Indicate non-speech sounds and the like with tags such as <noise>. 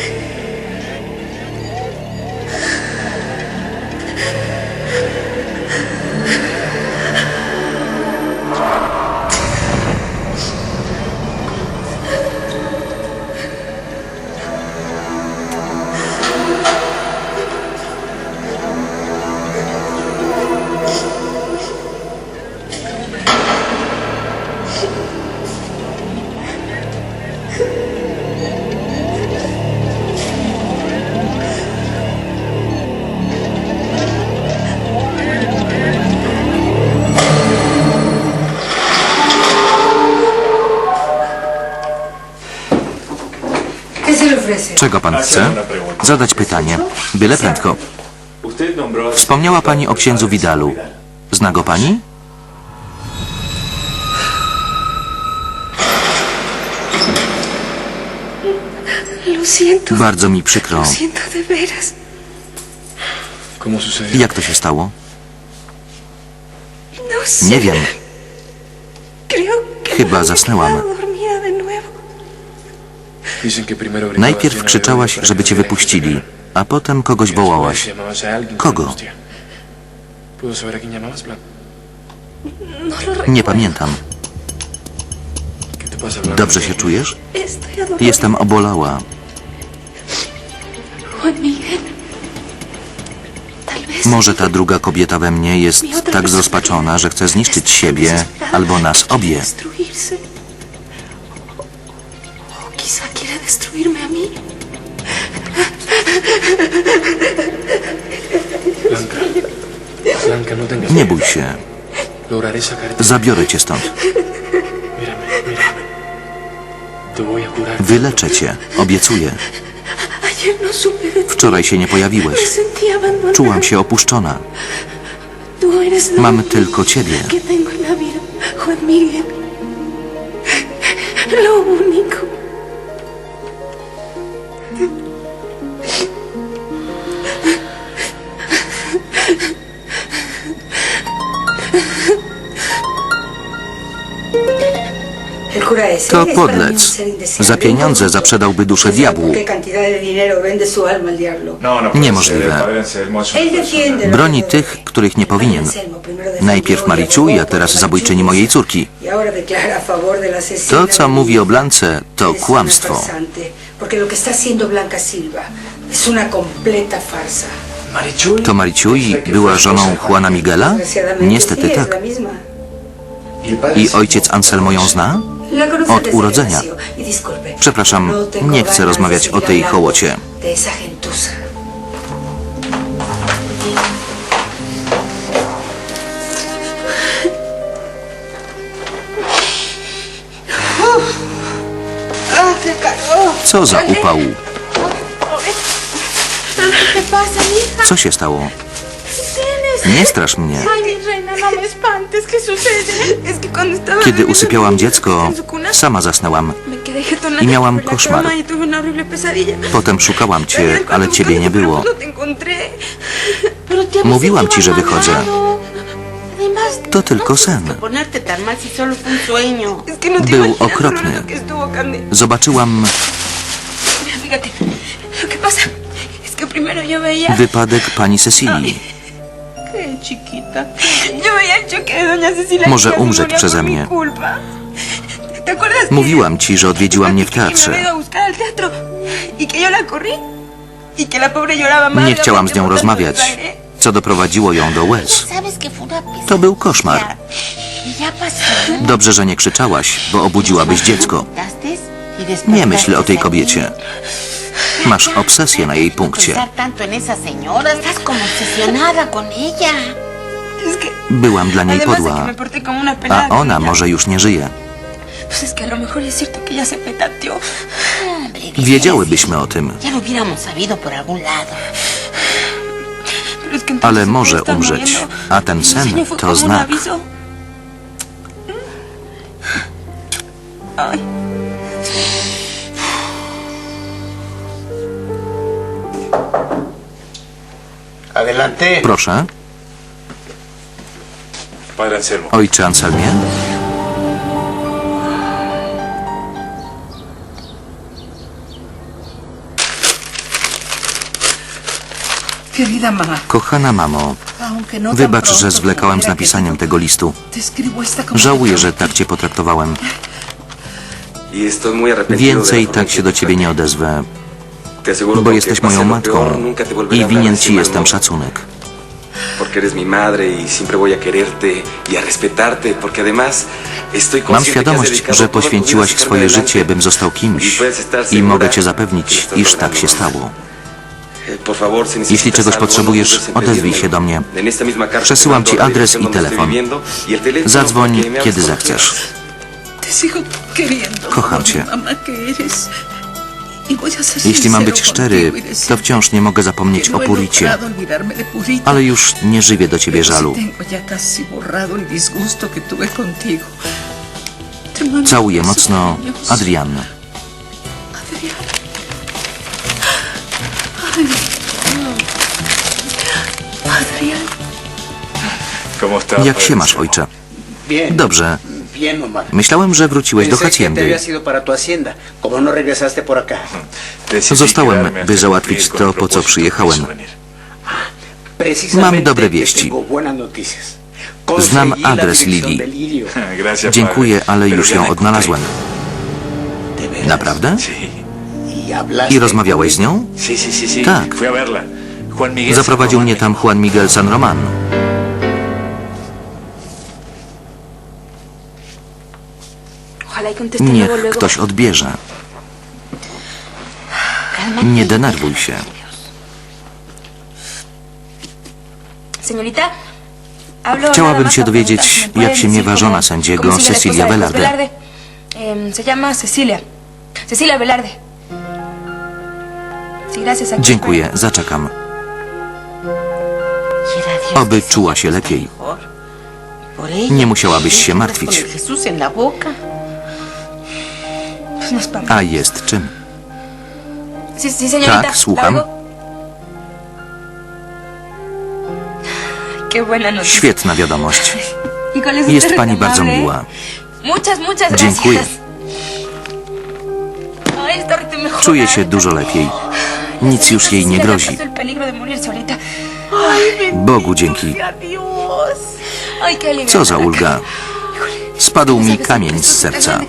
you Czego pan chce? Zadać pytanie. Byle prędko. Wspomniała pani o księdzu Widalu. Zna go pani? Bardzo mi przykro. Jak to się stało? No. Nie wiem. Chyba zasnęłam. Najpierw krzyczałaś, żeby cię wypuścili, a potem kogoś wołałaś. Kogo? Nie pamiętam. Dobrze się czujesz? Jestem obolała. Może ta druga kobieta we mnie jest tak zrozpaczona, że chce zniszczyć siebie albo nas obie. Destruirme a mí. Blanca. Blanca, no tengas Nie bój się. Lograré sacarte. Zabiorę cię stąd. Mírame, mírame. Te voy a curar. Wyleczę cię. Obiecuję. Ayer no supe de ti. Wczoraj się nie Me pojawiłeś. sentí abandonada. Czułam się opuszczona. Tú eres lo Mam tylko ciebie. que tengo en la vida, Juan Miguel. Lo único. To podlec. Za pieniądze zaprzedałby duszę diabłu. No, no Niemożliwe. lo Broni tych, których nie powinien. Najpierw y Marichu, abogó a teraz zabójczyni mojej córki. Y To, co mówi o. Blance, to kłamstwo. To Mariciui była żoną Juana Miguela? Niestety tak. ¿Y I ojciec Anselmo ją zna? Od urodzenia. Przepraszam, nie chcę rozmawiać o tej hołocie. Co za upał? Co się stało? Nie strasz mnie. No me espantes. ¿Qué sucede? Es que cuando estaba Kiedy usypiałam dziecko, sama zasnęłam. i miałam koszmar. Potem szukałam cię, ale ciebie nie było. No Mówiłam ci, że wychodzę. To tylko sen. no Był okropny. Zobaczyłam wypadek pani Cecilii. Może umrzeć przeze mnie. culpa. ¿Te acuerdas que- Mówiłam ci, że odwiedziła mnie w teatrze. Nie chciałam z nią rozmawiać, co doprowadziło ją do łez. Pesadilla. To był koszmar. Dobrze, że nie krzyczałaś, bo obudziłabyś dziecko. Y Nie myśl o tej kobiecie. Masz obsesję na jej punkcie. Pensar tanto en esa señora, estás como obsesionada con ella. Es que Byłam dla niej podła, a ona może już nie żyje. Wiedziałybyśmy o tym, ale może umrzeć, a ten sen to znak. Ay. Proszę, ojcze Anselmie. Kochana mamo, no wybacz, że zwlekałem z napisaniem tego listu. Żałuję, że tak cię potraktowałem. Więcej tak się do ciebie nie odezwę, bo jesteś moją matką i winien ci jestem szacunek. Y y Mam świadomość, że poświęciłaś swoje życie, bym został Y kimś. I mogę cię zapewnić, iż tak się stało. Eh, Jeśli czegoś no potrzebujesz, odezwij się do mnie. Przesyłam ci adres i telefon. Zadzwoń, kiedy zechcesz. Kocham cię. Jeśli mam być szczery, to wciąż nie mogę zapomnieć o Puricie, ale już nie żywię do ciebie żalu. Całuję mocno, cariñosos. Adrian. Adrián. Ay. Adrián. ¿Cómo estás? Jak się masz, ojcze? Dobrze. Myślałem, że wróciłeś do Haciendy. no Zostałem, by załatwić to, po co przyjechałem. Mam dobre wieści. Znam adres Lili. <laughs> Dziękuję, ale już ją odnalazłem. Naprawdę? Sí, ¿Y I rozmawiałeś z nią? Tak. Zaprowadził mnie tam Juan Miguel San Roman. Niech ktoś odbierze. Nie denerwuj się. Chciałabym się dowiedzieć, jak się miewa żona sędziego Cecilia Velarde. Em, se llama Cecilia. Velarde. Dziękuję, zaczekam. Oby czuła się lepiej. ella. Nie musiałabyś się martwić. A jest czym. Señorita. Tak, słucham. noticia. Świetna wiadomość. <laughs> Jest pani bardzo miła. Dziękuję. Czuje się dużo lepiej. Nic już jej nie grozi. Bogu dzięki. Co za ulga. Spadł mi kamień z serca.